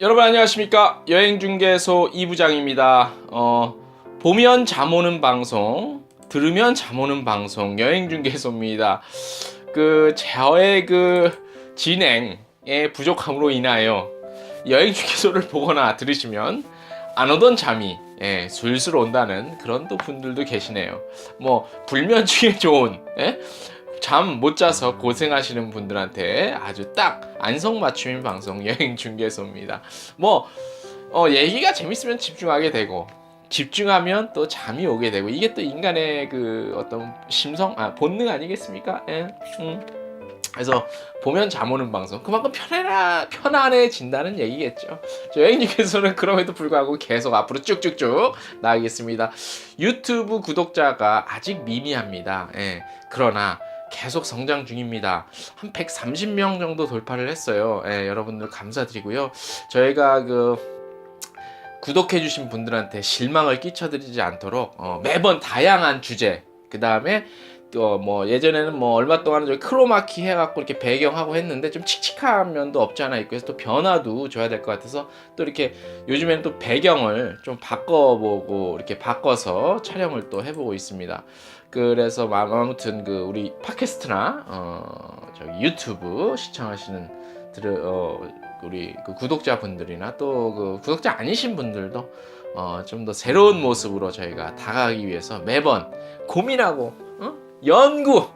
여러분 안녕하십니까? 여행중개소 이부장입니다. 어, 보면 잠 오는 방송 들으면 잠 오는 방송 여행중개소입니다. 그 저의 그 진행의 부족함으로 인하여 여행중개소를 보거나 들으시면 안 오던 잠이 예, 술술 온다는 그런 또 분들도 계시네요. 뭐 불면증에 좋은 예? 잠 못 자서 고생하시는 분들한테 아주 딱 안성맞춤인 방송 여행 중개소입니다. 뭐 어, 얘기가 재밌으면 집중하게 되고 집중하면 또 잠이 오게 되고 이게 또 인간의 그 어떤 심성 아 본능 아니겠습니까? 예. 음. 그래서 보면 잠 오는 방송 그만큼 편해라 편안해진다는 얘기겠죠. 저 여행 중에서는 그럼에도 불구하고 계속 앞으로 쭉쭉쭉 나가겠습니다. 유튜브 구독자가 아직 미미합니다. 예. 그러나 계속 성장 중입니다. 한 130명 정도 돌파를 했어요. 예, 여러분들 감사드리고요. 저희가 그 구독해주신 분들한테 실망을 끼쳐드리지 않도록 어, 매번 다양한 주제 그 다음에 또 뭐 예전에는 뭐 얼마 동안 저희 크로마키 해갖고 이렇게 배경하고 했는데 좀 칙칙한 면도 없지 않아 있고 해서 또 변화도 줘야 될 것 같아서 또 이렇게 요즘에는 또 배경을 좀 바꿔보고 이렇게 바꿔서 촬영을 또 해보고 있습니다. 그래서 마- 아무튼 그 우리 팟캐스트나 어 저기 유튜브 시청하시는 들 어, 우리 그 구독자분들이나 또 그 구독자 아니신 분들도 어, 좀 더 새로운 모습으로 저희가 다가가기 위해서 매번 고민하고 어? 연구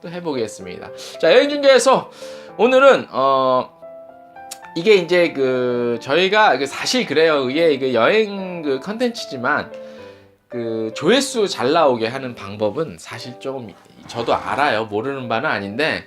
또 해보겠습니다. 자 여행 중계에서 오늘은 어 이게 이제 그 저희가 그 사실 그래요. 이게 이게 여행 그 컨텐츠지만 그 조회수 잘 나오게 하는 방법은 사실 조금 저도 알아요. 모르는 바는 아닌데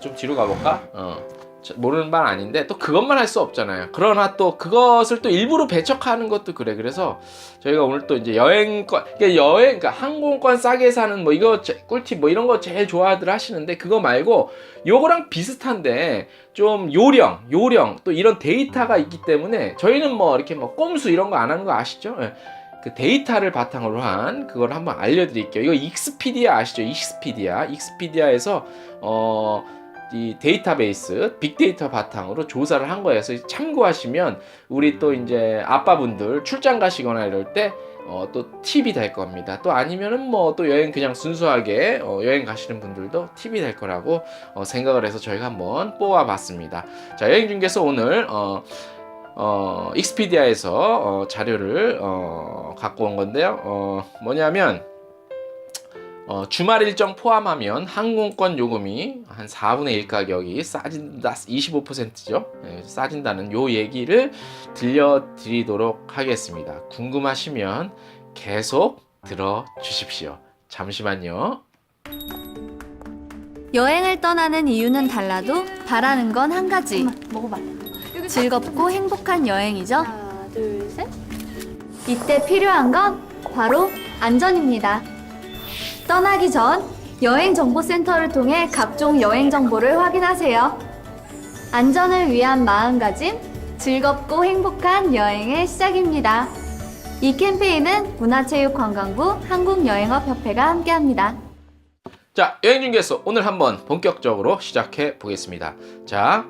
좀 뒤로 가볼까? 어. 저- 모르는 바는 아닌데 또 그것만 할 수 없잖아요. 그러나 또 그것을 또 일부러 배척하는 것도 그래. 그래서 저희가 오늘 또 이제 여행권, 그러니까 여행, 그러니까 항공권 싸게 사는 뭐 이거 제- 꿀팁 뭐 이런 거 제일 좋아들 하시는데 그거 말고 요거랑 비슷한데 좀 요령, 요령 또 이런 데이터가 있기 때문에 저희는 뭐 이렇게 뭐 꼼수 이런 거 안 하는 거 아시죠? 예. 그 데이터를 바탕으로 한 그걸 한번 알려드릴게요. 이거 익스피디아 아시죠? 익스피디아, 익스피디아에서 어. 이 데이터베이스 빅데이터 바탕으로 조사를 한 거예요. 그래서 참고하시면 우리 또 이제 아빠분들 출장 가시거나 이럴 때 어, 또 팁이 될 겁니다. 또 아니면은 뭐 또 여행 그냥 순수하게 어, 여행 가시는 분들도 팁이 될 거라고 어, 생각을 해서 저희가 한번 뽑아봤습니다. 자 여행 중개소 오늘 어, 어, 익스피디아에서 어, 자료를 어, 갖고 온 건데요. 어, 뭐냐면 어, 주말 일정 포함하면 항공권 요금이 한 4분의 1 가격이 싸진다 25%죠. 예, 싸진다는 요 얘기를 들려드리도록 하겠습니다. 궁금하시면 계속 들어주십시오. 잠시만요. 여행을 떠나는 이유는 달라도 바라는 건 한 가지. 먹어봐. 즐겁고 행복한 여행이죠. 하나, 둘, 셋. 이때 필요한 건 바로 안전입니다. 떠나기 전 여행정보센터를 통해 각종 여행 정보를 확인하세요. 안전을 위한 마음가짐, 즐겁고 행복한 여행의 시작입니다. 이 캠페인은 문화체육관광부 한국여행업협회가 함께합니다. 자, 여행 중개소 오늘 한번 본격적으로 시작해 보겠습니다. 자,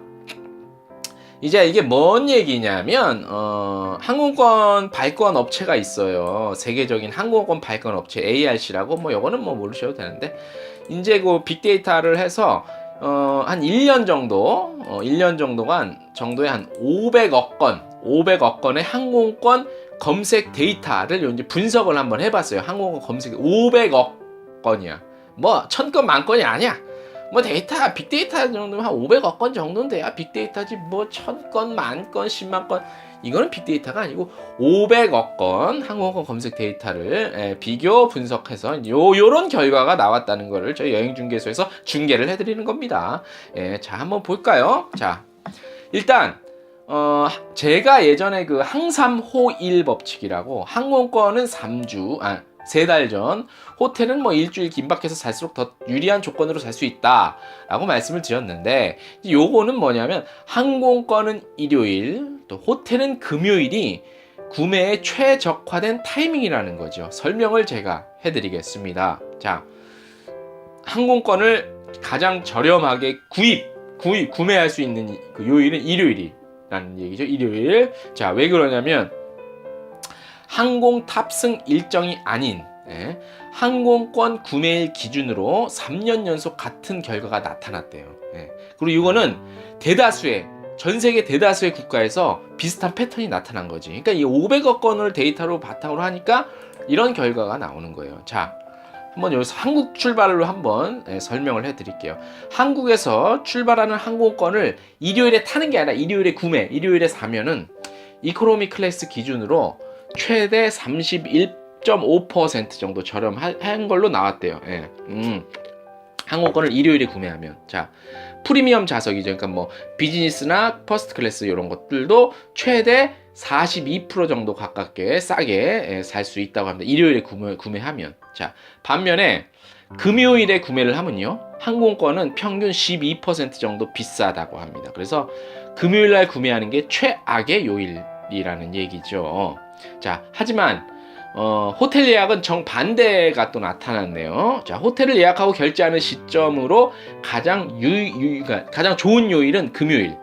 이제 이게 뭔 얘기냐면 어, 항공권 발권 업체가 있어요. 세계적인 항공권 발권 업체 ARC라고 뭐 요거는 뭐 모르셔도 되는데 이제 그 빅데이터를 해서 어, 한 1년 정도, 어, 1년 정도간 정도에 한 500억 건, 500억 건의 항공권 검색 데이터를 이제 분석을 한번 해봤어요. 항공권 검색 500억 건이야. 뭐 천 건 만 건이 아니야. 뭐 데이터 빅데이터 정도면 한 500억 건 정도는 돼야 빅데이터지 뭐천 건, 만 건, 십만 건 이거는 빅데이터가 아니고 500억 건 항공권 검색 데이터를 예, 비교 분석해서 요 요런 결과가 나왔다는 거를 저희 여행 중개소에서 중계를 해 드리는 겁니다. 예, 자 한번 볼까요? 자 일단 어 제가 예전에 그 항삼호일 법칙이라고 항공권은 3주 아 세 달 전, 호텔은 뭐 일주일 긴박해서 살수록 더 유리한 조건으로 살 수 있다 라고 말씀을 드렸는데 요거는 뭐냐면 항공권은 일요일, 또 호텔은 금요일이 구매에 최적화된 타이밍이라는 거죠. 설명을 제가 해드리겠습니다. 자, 항공권을 가장 저렴하게 구입, 구입, 구매할 수 있는 그 요일은 일요일이 일요일이라는 얘기죠. 일요일. 자, 왜 그러냐면 항공 탑승 일정이 아닌 예, 항공권 구매일 기준으로 3년 연속 같은 결과가 나타났대요. 예. 그리고 이거는 대다수의 전 세계 대다수의 국가에서 비슷한 패턴이 나타난 거지. 그러니까 이 500억 건을 데이터로 바탕으로 하니까 이런 결과가 나오는 거예요. 자, 한번 여기서 한국 출발로 한번 예, 설명을 해드릴게요. 한국에서 출발하는 항공권을 일요일에 타는 게 아니라 일요일에 구매, 일요일에 사면은 이코노미 클래스 기준으로 최대 31.5% 정도 저렴한 걸로 나왔대요. 예. 음. 항공권을 일요일에 구매하면 자 프리미엄 좌석이죠. 그러니까 뭐 비즈니스나 퍼스트 클래스 이런 것들도 최대 42% 정도 가깝게 싸게 살 수 있다고 합니다. 일요일에 구매, 구매하면 자 반면에 금요일에 구매를 하면요 항공권은 평균 12% 정도 비싸다고 합니다. 그래서 금요일 날 구매하는 게 최악의 요일이라는 얘기죠. 자 하지만 어, 호텔 예약은 정반대가 또 나타났네요. 자, 호텔을 예약하고 결제하는 시점으로 가장 유, 유, 그러니까 가장 좋은 요일은 금요일.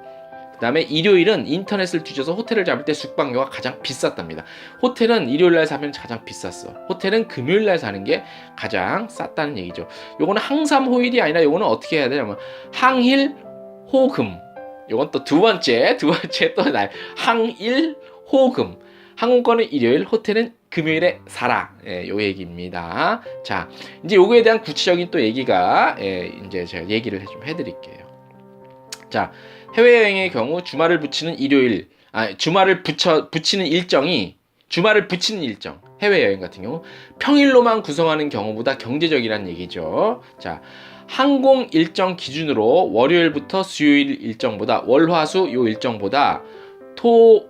그 다음에 일요일은 인터넷을 뒤져서 호텔을 잡을 때 숙박료가 가장 비쌌답니다. 호텔은 일요일 날 사면 가장 비쌌어. 호텔은 금요일 날 사는 게 가장 쌌다는 얘기죠. 요거는 항삼 호일이 아니라 요거는 어떻게 해야 되냐면 항일 호금. 요건 또 두 번째, 두 번째 또 날 항일 호금. 항공권은 일요일, 호텔은 금요일에 사라. 예, 요 얘기입니다. 자, 이제 요거에 대한 구체적인 또 얘기가 예, 이제 제가 얘기를 좀 해드릴게요. 자, 해외여행의 경우 주말을 붙이는 일요일, 아, 주말을 붙여 붙이는 일정이 주말을 붙이는 일정, 해외여행 같은 경우 평일로만 구성하는 경우보다 경제적이란 얘기죠. 자, 항공 일정 기준으로 월요일부터 수요일 일정보다 월화수 요 일정보다 토,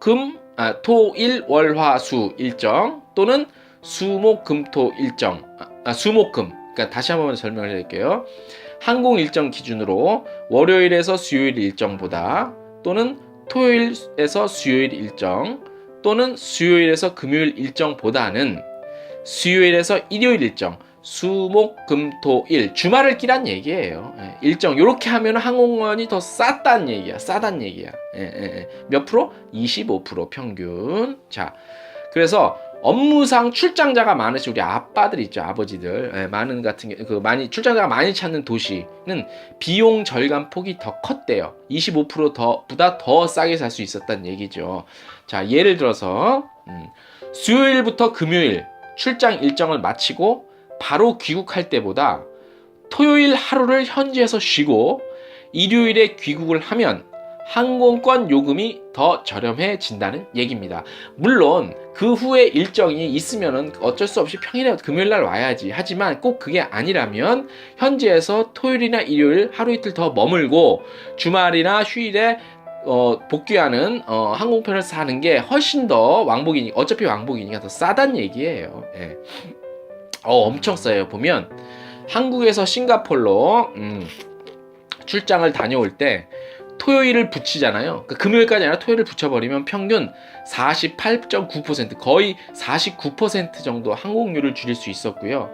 금, 아, 토, 일, 월, 화, 수 일정 또는 수, 목, 금, 토 일정. 아, 아, 수, 목, 금. 그러니까 다시 한번 설명을 드릴게요. 항공 일정 기준으로 월요일에서 수요일 일정보다 또는 토요일에서 수요일 일정 또는 수요일에서 금요일 일정보다는 수요일에서 일요일 일정 수목금토일 주말을 끼란 얘기예요. 예, 일정 이렇게 하면 항공권이 더 쌌단 얘기야. 싸단 얘기야. 예, 예, 예. 몇 프로? 25% 평균. 자, 그래서 업무상 출장자가 많으신 우리 아빠들 있죠, 아버지들 예, 많은 같은 게 그 많이 출장자가 많이 찾는 도시는 비용 절감 폭이 더 컸대요. 25% 더 보다 더 싸게 살 수 있었단 얘기죠. 자, 예를 들어서 음, 수요일부터 금요일 출장 일정을 마치고 바로 귀국할 때보다 토요일 하루를 현지에서 쉬고 일요일에 귀국을 하면 항공권 요금이 더 저렴해진다는 얘기입니다. 물론 그 후에 일정이 있으면은 어쩔 수 없이 평일에 금요일 날 와야지. 하지만 꼭 그게 아니라면 현지에서 토요일이나 일요일 하루 이틀 더 머물고 주말이나 휴일에 어, 복귀하는 어, 항공편을 사는 게 훨씬 더 왕복이니 어차피 왕복이니까 더 싸단 얘기예요. 예. 어, 엄청 싸요. 보면 한국에서 싱가폴로 음, 출장을 다녀올 때 토요일을 붙이잖아요. 그러니까 금요일까지 아니라 토요일을 붙여버리면 평균 48.9% 거의 49% 정도 항공료를 줄일 수 있었고요.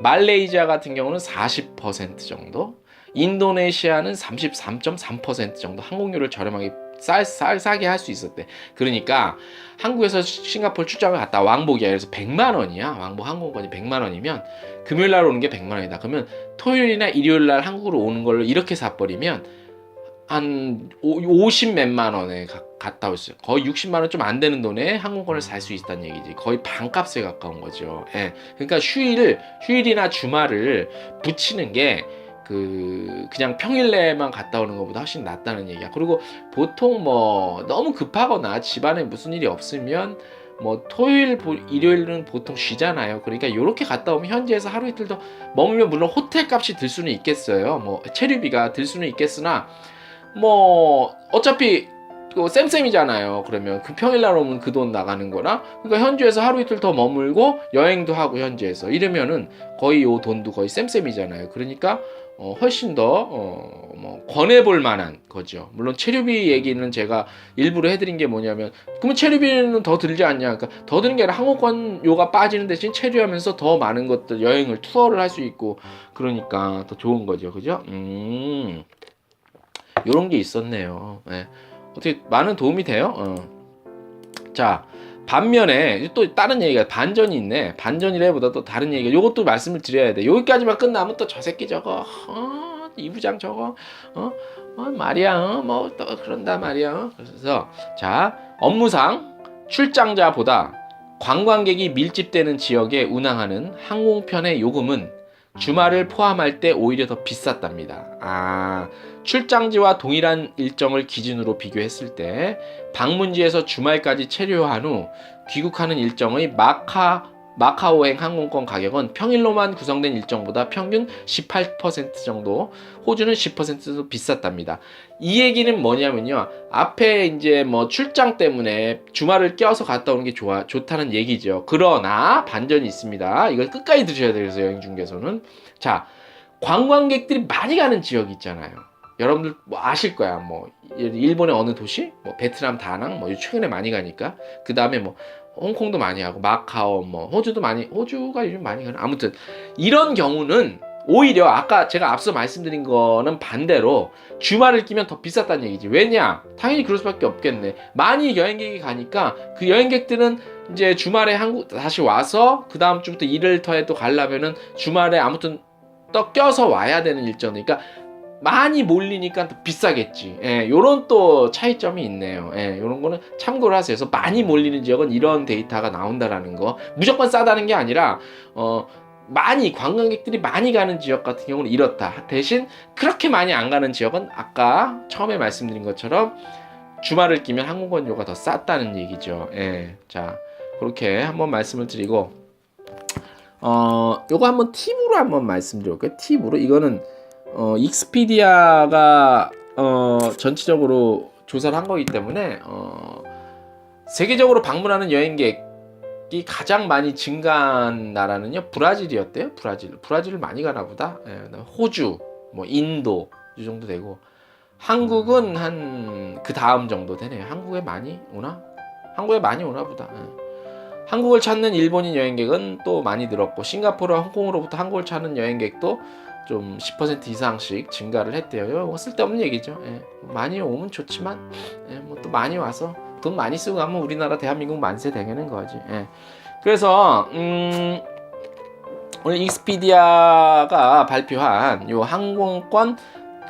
말레이시아 같은 경우는 40% 정도, 인도네시아는 33.3% 정도 항공료를 저렴하게 싸, 싸, 싸게 할 수 있었대. 그러니까 한국에서 싱가포르 출장을 갔다 왕복이야. 그래서 100만 원이야. 왕복 항공권이 100만 원이면 금요일 날 오는 게 100만 원이다. 그러면 토요일이나 일요일 날 한국으로 오는 걸로 이렇게 사버리면 한 50 몇만 원에 가, 갔다 올 수 거의 60만 원 좀 안 되는 돈에 항공권을 살 수 있다는 얘기지. 거의 반값에 가까운 거죠. 예. 그러니까 휴일, 휴일이나 주말을 붙이는 게 그 그냥 평일 내만 갔다 오는 것보다 훨씬 낫다는 얘기야. 그리고 보통 뭐 너무 급하거나 집안에 무슨 일이 없으면 뭐 토요일 보- 일요일은 보통 쉬잖아요. 그러니까 이렇게 갔다 오면 현지에서 하루 이틀 더 머물면 물론 호텔 값이 들 수는 있겠어요. 뭐 체류비가 들 수는 있겠으나 뭐 어차피 그 쌤쌤이잖아요. 그러면 그 평일날 오면 그 돈 나가는 거나 그러니까 현지에서 하루 이틀 더 머물고 여행도 하고 현지에서 이러면은 거의 요 돈도 거의 쌤쌤이잖아요. 그러니까 어, 훨씬 더, 어, 뭐, 권해볼 만한 거죠. 물론 체류비 얘기는 제가 일부러 해드린 게 뭐냐면, 그러면 체류비는 더 들지 않냐. 그러니까 더 드는 게 아니라 항공권료가 빠지는 대신 체류하면서 더 많은 것들, 여행을 투어를 할 수 있고, 그러니까 더 좋은 거죠. 그죠? 음, 요런 게 있었네요. 예. 어떻게 많은 도움이 돼요? 어. 자 반면에 또 다른 얘기가 반전이 있네. 반전이라보다 또 다른 얘기가 요것도 말씀을 드려야 돼. 여기까지만 끝나면 또 저 새끼 저거 어, 이 부장 저거 어, 어 말이야 어, 뭐또 그런다 말이야. 그래서 자 업무상 출장자보다 관광객이 밀집되는 지역에 운항하는 항공편의 요금은 주말을 포함할 때 오히려 더 비쌌답니다. 아, 출장지와 동일한 일정을 기준으로 비교했을 때 방문지에서 주말까지 체류한 후 귀국하는 일정의 마카 마카오행 항공권 가격은 평일로만 구성된 일정보다 평균 18% 정도, 호주는 10%도 비쌌답니다. 이 얘기는 뭐냐면요. 앞에 이제 뭐 출장 때문에 주말을 껴서 갔다 오는 게 좋아, 좋다는 얘기죠. 그러나 반전이 있습니다. 이걸 끝까지 들으셔야. 그래서 여행 중개소는. 자, 관광객들이 많이 가는 지역이 있잖아요. 여러분들 뭐 아실 거야. 뭐 일본의 어느 도시, 뭐 베트남 다낭, 뭐 최근에 많이 가니까 그 다음에 뭐 홍콩도 많이 하고 마카오, 뭐 호주도 많이 호주가 요즘 많이 가는. 아무튼 이런 경우는 오히려 아까 제가 앞서 말씀드린 거는 반대로 주말을 끼면 더 비쌌다는 얘기지. 왜냐? 당연히 그럴 수밖에 없겠네. 많이 여행객이 가니까 그 여행객들은 이제 주말에 한국 다시 와서 그 다음 주부터 일을 더해도 가려면은 주말에 아무튼 또 껴서 와야 되는 일정이니까 많이 몰리니까 더 비싸겠지. 예, 요런 또 차이점이 있네요. 예, 요런 거는 참고를 하세요. 그래서 많이 몰리는 지역은 이런 데이터가 나온다라는 거. 무조건 싸다는 게 아니라, 어, 많이, 관광객들이 많이 가는 지역 같은 경우는 이렇다. 대신 그렇게 많이 안 가는 지역은 아까 처음에 말씀드린 것처럼 주말을 끼면 항공권료가 더 쌌다는 얘기죠. 예, 자, 그렇게 한번 말씀을 드리고, 어, 요거 한번 팁으로 한번 말씀드려볼게요. 팁으로. 이거는 어, 익스피디아가 어, 전체적으로 조사를 한 거기 때문에 어, 세계적으로 방문하는 여행객이 가장 많이 증가한 나라는요 브라질이었대요. 브라질. 브라질을 많이 가나 보다. 예, 호주, 뭐 인도 이 정도 되고 한국은 한 그 다음 정도 되네요. 한국에 많이 오나? 한국에 많이 오나 보다. 예. 한국을 찾는 일본인 여행객은 또 많이 늘었고 싱가포르와 홍콩으로부터 한국을 찾는 여행객도 좀 10% 이상씩 증가를 했대요. 이거 쓸데없는 얘기죠. 예. 많이 오면 좋지만 예, 뭐또 많이 와서 돈 많이 쓰고 가면 우리나라 대한민국 만세 되는 거지. 예. 그래서 음, 오늘 익스피디아가 발표한 요 항공권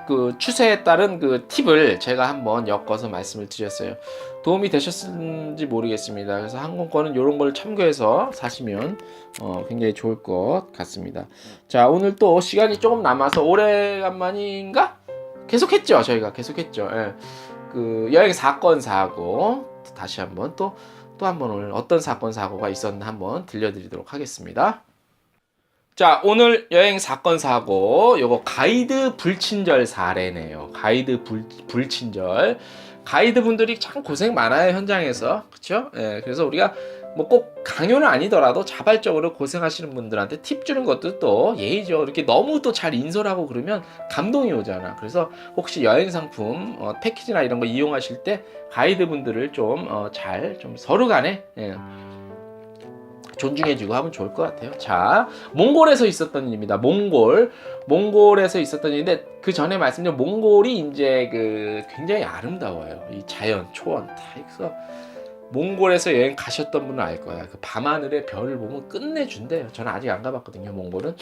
그 추세에 따른 그 팁을 제가 한번 엮어서 말씀을 드렸어요. 도움이 되셨는지 모르겠습니다. 그래서 항공권은 이런 걸 참고해서 사시면 어, 굉장히 좋을 것 같습니다. 자, 오늘 또 시간이 조금 남아서 오래간만인가? 계속했죠. 저희가 계속했죠. 예. 그 여행 사건 사고 다시 한번 또 또 한번 오늘 어떤 사건 사고가 있었나 한번 들려드리도록 하겠습니다. 자, 오늘 여행 사건 사고 요거 가이드 불친절 사례네요. 가이드 불, 불친절. 가이드 분들이 참 고생 많아요 현장에서 그렇죠? 예, 그래서 우리가 뭐 꼭 강요는 아니더라도 자발적으로 고생하시는 분들한테 팁 주는 것도 또 예의죠. 이렇게 너무 또 잘 인솔하고 그러면 감동이 오잖아. 그래서 혹시 여행 상품 어, 패키지나 이런 거 이용하실 때 가이드 분들을 좀 잘좀 서로 간에 예, 존중해주고 하면 좋을 것 같아요. 자, 몽골에서 있었던 일입니다. 몽골, 몽골에서 있었던 일인데 그 전에 말씀드린 몽골이 이제 그 굉장히 아름다워요. 이 자연, 초원 다 있어. 몽골에서 여행 가셨던 분은 알 거야. 그 밤하늘의 별을 보면 끝내준대요. 저는 아직 안 가봤거든요, 몽골은.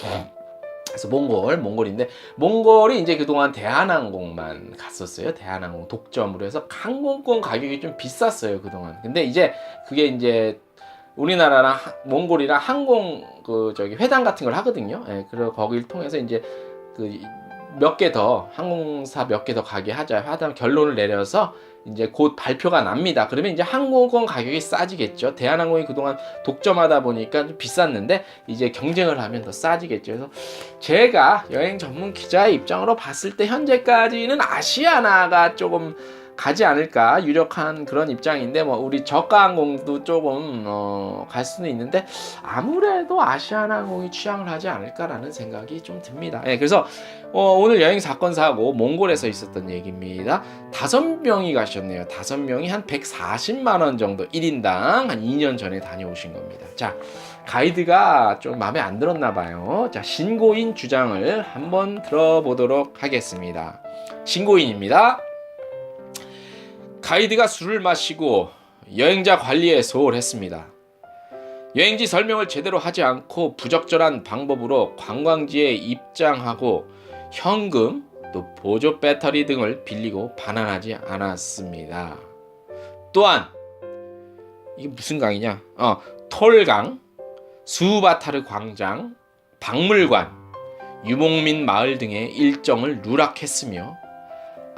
그래서 몽골, 몽골인데 몽골이 이제 그동안 대한항공만 갔었어요. 대한항공 독점으로 해서 항공권 가격이 좀 비쌌어요, 그동안. 근데 이제 그게 이제 우리나라랑 하- 몽골이랑 항공 그 저기 회담 같은 걸 하거든요. 예, 그래서 거기를 통해서 이제 그 몇 개 더 항공사 몇 개 더 가게 하자 하다 결론을 내려서 이제 곧 발표가 납니다. 그러면 이제 항공권 가격이 싸지겠죠. 대한항공이 그동안 독점하다 보니까 좀 비쌌는데 이제 경쟁을 하면 더 싸지겠죠. 그래서 제가 여행 전문 기자의 입장으로 봤을 때 현재까지는 아시아나가 조금 가지 않을까 유력한 그런 입장인데 뭐 우리 저가 항공도 조금 어, 갈 수는 있는데 아무래도 아시아나항공이 취향을 하지 않을까라는 생각이 좀 듭니다. 예, 그래서 어, 오늘 여행 사건 사고 몽골에서 있었던 얘기입니다. 다섯 명이 가셨네요. 다섯 명이 한 140만 원 정도 1인당 한 2년 전에 다녀오신 겁니다. 자, 가이드가 좀 마음에 안 들었나 봐요. 자, 신고인 주장을 한번 들어보도록 하겠습니다. 신고인입니다. 가이드가 술을 마시고 여행자 관리에 소홀했습니다. 여행지 설명을 제대로 하지 않고 부적절한 방법으로 관광지에 입장하고 현금 또 보조 배터리 등을 빌리고 반환하지 않았습니다. 또한 이게 무슨 강이냐? 어, 톨강, 수바타르 광장, 박물관, 유목민 마을 등의 일정을 누락했으며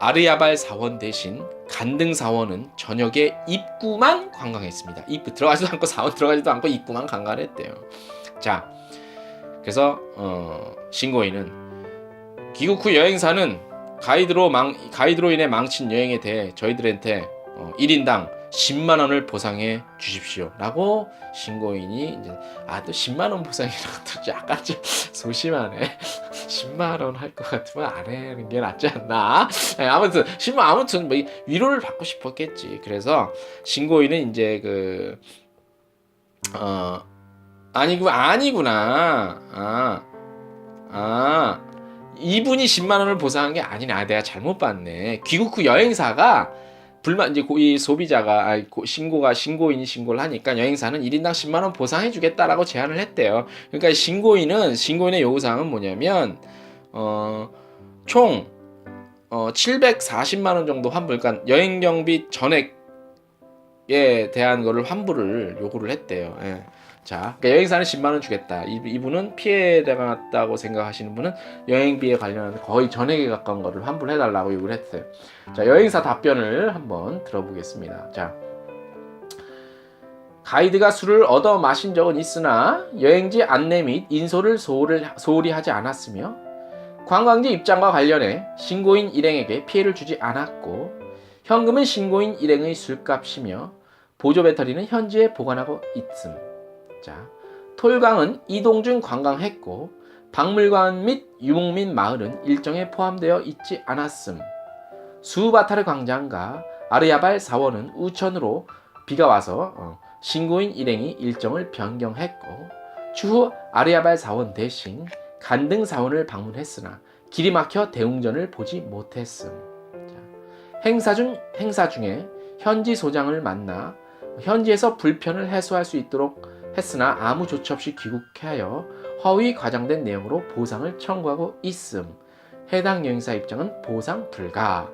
아르야발 사원 대신 간등 사원은 저녁에 입구만 관광했습니다. 입구 들어가지도 않고 사원 들어가지도 않고 입구만 관광했대요. 자, 그래서 어, 신고인은 귀국 후 여행사는 가이드로 망 가이드로 인해 망친 여행에 대해 저희들한테 어, 1인당 10만 원을 보상해 주십시오라고 신고인이 이제 아또 10만 원 보상이라고 또 약간 좀 소심하네. 10만 원 할 것 같으면 안 하는 게 낫지 않나? 네, 아무튼 10만 아무튼 뭐 위로를 받고 싶었겠지. 그래서 신고인은 이제 그 어, 아니구 아니구나. 아. 아. 이분이 10만 원을 보상한 게 아니네. 아, 내가 잘못 봤네. 귀국 후 여행사가 불만 이제 고- 이 소비자가 아, 고- 신고가 신고인이 신고를 하니까 여행사는 1인당 10만 원 보상해 주겠다라고 제안을 했대요. 그러니까 신고인은 신고인의 요구 사항은 뭐냐면 어총 어, 740만 원 정도 환불, 그러니까 여행 경비 전액에 대한 거를 환불을 요구를 했대요. 예. 자, 그러니까 여행사는 10만 원 주겠다. 이, 이분은 피해 당했다고 생각하시는 분은 여행비에 관련한 거의 전액에 가까운 거를 환불해 달라고 요구를 했어요. 자, 여행사 답변을 한번 들어보겠습니다. 자. 가이드가 술을 얻어 마신 적은 있으나 여행지 안내 및 인솔을 소홀을, 소홀히 하지 않았으며 관광지 입장과 관련해 신고인 일행에게 피해를 주지 않았고 현금은 신고인 일행의 술값이며 보조 배터리는 현지에 보관하고 있음. 자, 톨강은 이동 중 관광했고 박물관 및 유목민 마을은 일정에 포함되어 있지 않았음. 수바타르 광장과 아르야발 사원은 우천으로 비가 와서 어, 신고인 일행이 일정을 변경했고 추후 아르야발 사원 대신 간등 사원을 방문했으나 길이 막혀 대웅전을 보지 못했음. 자, 행사 중 행사 중에 현지 소장을 만나 현지에서 불편을 해소할 수 있도록 했으나 아무 조치 없이 귀국하여 허위 과장된 내용으로 보상을 청구하고 있음. 해당 여행사 입장은 보상 불가.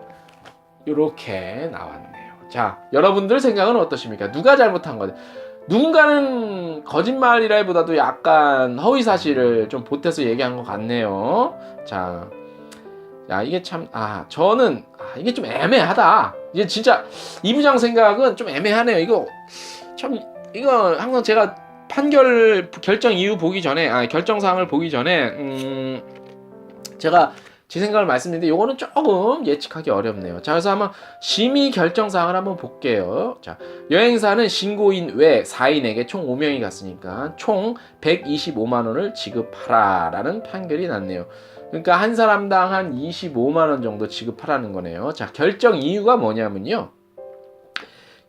이렇게 나왔네요. 자, 여러분들 생각은 어떠십니까? 누가 잘못한 거죠? 누군가는 거짓말이라기보다도 약간 허위 사실을 좀 보태서 얘기한 것 같네요. 자, 야 이게 참, 아 저는 아, 이게 좀 애매하다. 이게 진짜 이 부장 생각은 좀 애매하네요. 이거 참 이거 항상 제가 판결 결정 이유 보기 전에, 아 결정 사항을 보기 전에, 음 제가 제 생각을 말씀드리는데 이거는 조금 예측하기 어렵네요. 자, 그래서 한번 심의 결정 사항을 한번 볼게요. 자, 여행사는 신고인 외 4인에게 총 5명이 갔으니까 총 125만 원을 지급하라라는 판결이 났네요. 그러니까 한 사람당 한 25만 원 정도 지급하라는 거네요. 자, 결정 이유가 뭐냐면요.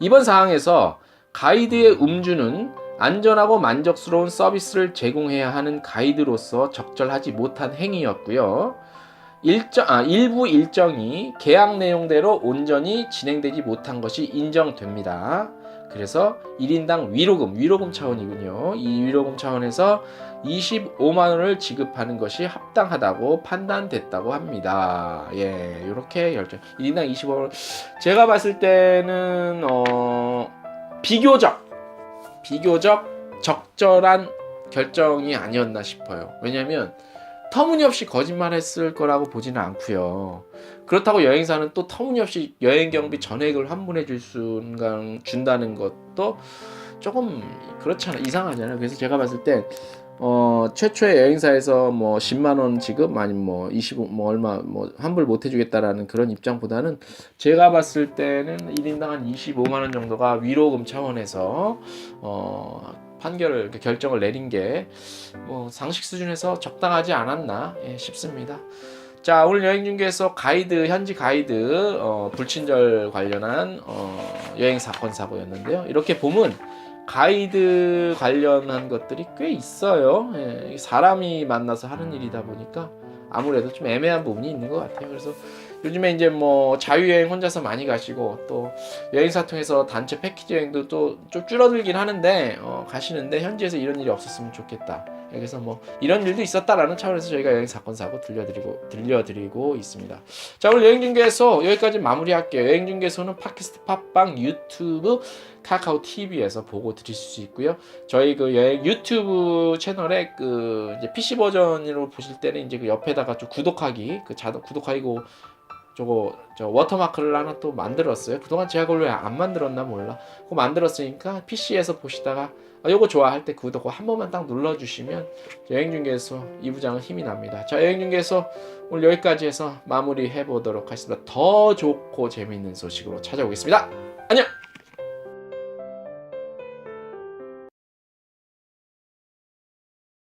이번 사항에서 가이드의 음주는 안전하고 만족스러운 서비스를 제공해야 하는 가이드로서 적절하지 못한 행위였고요. 일정, 아, 일부 일정이 계약 내용대로 온전히 진행되지 못한 것이 인정됩니다. 그래서 1인당 위로금, 위로금 차원이군요. 이 위로금 차원에서 25만 원을 지급하는 것이 합당하다고 판단됐다고 합니다. 예, 이렇게 결정. 1인당 25만 원. 제가 봤을 때는 어 비교적 비교적 적절한 결정이 아니었나 싶어요. 왜냐하면 터무니없이 거짓말했을 거라고 보지는 않고요. 그렇다고 여행사는 또 터무니없이 여행 경비 전액을 환불해 줄 순간 준다는 것도 조금 그렇잖아 이상하잖아요. 그래서 제가 봤을 때 어, 최초의 여행사에서 뭐 10만 원 지급 아니면 뭐 25, 뭐 얼마 뭐 환불 못 해주겠다라는 그런 입장보다는 제가 봤을 때는 1인당 한 25만 원 정도가 위로금 차원에서 어, 판결을 결정을 내린 게 뭐 상식 수준에서 적당하지 않았나 예, 싶습니다. 자 오늘 여행 중계에서 가이드 현지 가이드 어, 불친절 관련한 어, 여행 사건 사고였는데요. 이렇게 보면 가이드 관련한 것들이 꽤 있어요. 예, 사람이 만나서 하는 일이다 보니까 아무래도 좀 애매한 부분이 있는 것 같아요. 그래서 요즘에 이제 뭐 자유여행 혼자서 많이 가시고 또 여행사 통해서 단체 패키지 여행도 또 좀 줄어들긴 하는데 어, 가시는데 현지에서 이런 일이 없었으면 좋겠다. 그래서 뭐 이런 일도 있었다라는 차원에서 저희가 여행 사건 사고 들려드리고 들려드리고 있습니다. 자 오늘 여행 중계소 여기까지 마무리할게요. 여행 중계소는 팟캐스트, 팟빵, 유튜브, 카카오 TV에서 보고 들으실 수 있고요. 저희 그 여행 유튜브 채널에 그 이제 PC 버전으로 보실 때는 이제 그 옆에다가 좀 구독하기 그 자동 구독하기고 저거 저 워터마크를 하나 또 만들었어요. 그동안 제가 그걸 왜 안 만들었나 몰라. 그거 만들었으니까 PC에서 보시다가 아, 요거 좋아할 때 구독 한 번만 딱 눌러주시면 여행 중계에서 이 부장은 힘이 납니다. 자 여행 중계에서 오늘 여기까지 해서 마무리 해보도록 하겠습니다. 더 좋고 재미있는 소식으로 찾아오겠습니다. 안녕.